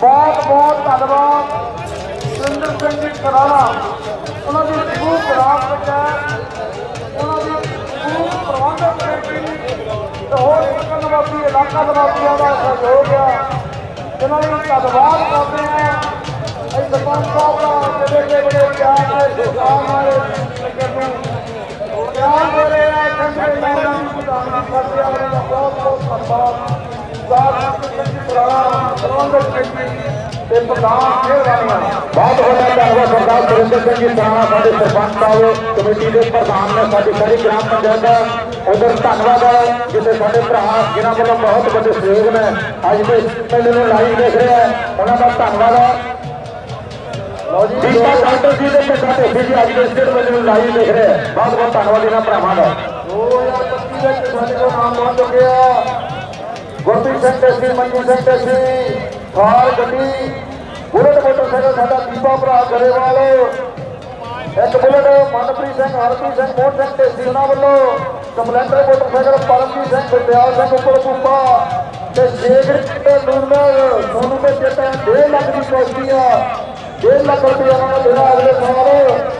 ਬਹੁਤ ਬਹੁਤ ਧੰਨਵਾਦ। ਸੁਰਿੰਦਰ ਸਿੰਘ ਜੀ ਖਰਾਣਾ ਉਹਨਾਂ ਦੀ ਖੂਬ ਖਰਾਬ ਪੰਚਾਇਤ ਉਹਨਾਂ ਦੀ ਖੂਬ ਪ੍ਰਬੰਧਕ ਕਮੇਟੀ, ਤੇ ਹੋਰ ਇਲਾਕਾ ਨਿਵਾਸੀ, ਇਲਾਕਾ ਨਿਵਾਸੀਆਂ ਦਾ ਸਹਿਯੋਗ ਆ। ਜਿਨ੍ਹਾਂ ਲਈ ਧੰਨਵਾਦ ਕਰਦੇ ਆ। ਅਸੀਂ ਸਰਪੰਚ ਸਾਹਿਬ ਦਾ ਜਿਹੜੇ ਬੜੇ ਪਿਆਰ ਨਾਲ ਸਤਿਕਾਰ ਨਾਲ ਨਗਰ ਤੇ ਪ੍ਰਧਾਨ ਖੇਡ ਵਾਲੀਆਂ ਬਹੁਤ ਵੱਡਾ ਧੰਨਵਾਦ ਸਰਦਾਰ ਸੁਰਿੰਦਰ ਸਿੰਘ ਜੀ ਸਾਣਾ ਸਾਡੇ ਸਰਪੰਚ ਸਾਹਿਬ ਕਮੇਟੀ ਦੇ ਪ੍ਰਧਾਨ ਨੇ ਸਾਡੀ ਸਾਰੀ ਗ੍ਰਾਮ ਪੰਚਾਇਤ ਦਾ ਉਧਰ ਧੰਨਵਾਦ ਹੈ ਜਿੱਥੇ ਸਾਡੇ ਭਰਾ ਜਿਨ੍ਹਾਂ ਵੱਲੋਂ ਬਹੁਤ ਵੱਡੇ ਸਹਿਯੋਗ ਨੇ ਅੱਜ ਦੇ ਪਿੰਡ ਨੂੰ ਲਾਈਵ ਦੇਖ ਰਹੇ ਉਹਨਾਂ ਦਾ ਧੰਨਵਾਦ ਹੈ। ਦੀਪਾ ਡਾਕਟਰ ਜੀ। ਦੇ ਪਿਤਾ ਢੇਸੀ ਜੀ ਅੱਜ ਦੇ ਸਟੇਟ ਪਿੰਡ ਨੂੰ ਲਾਈਵ ਦੇਖ ਰਹੇ ਬਹੁਤ ਬਹੁਤ ਧੰਨਵਾਦ ਇਹਨਾਂ ਭਰਾਵਾਂ ਦਾ। 2025 ਵਿੱਚ ਸਾਡੇ ਕੋਲ ਨਾਮ ਬਣ ਚੁੱਕਿਆ। ਗੁਰਪ੍ਰੀਤ ਸਿੰਘ ਟੈਸੀ ਮੰਜੂ ਸਿੰਘ ਟੈਸੀ ਥਾਰ ਗੱਡੀ। ਬੁਲਟ ਮੋਟਰਸਾਈਕਲ ਸਾਡਾ ਦੀਪਾ ਭਰਾ ਗਰੇਵਾਲ ਇੱਕ ਬੁਲਟ ਮਨਪ੍ਰੀਤ ਸਿੰਘ, ਹਰਪ੍ਰੀਤ ਸਿੰਘ, ਮੋਹਨ ਸਿੰਘ ਟੈਸੀ ਉਹਨਾਂ ਵੱਲੋਂ। ਸਪਲੈਂਡਰ ਮੋਟਰਸਾਈਕਲ ਪਰਮਜੀਤ ਸਿੰਘ ਗੁਰਦਿਆਲ ਸਿੰਘ ਉੱਪਰ ਕੁੱਪਾ। ਤੇ ਸ਼ੇਖਰ ਤੇ ਨੂਰਮਲ ਸੋਨੂ ਦੇ ਚੇਤਾ 1.5 ਲੱਖ ਦੀ ਕੋਸ਼ਟੀ ਆ। 1.5 ਲੱਖ ਰੁਪਏ ਉਹਨਾਂ ਦੇਣਾ ਅਗਲੇ ਸਾਲ। ਸੌਰਵ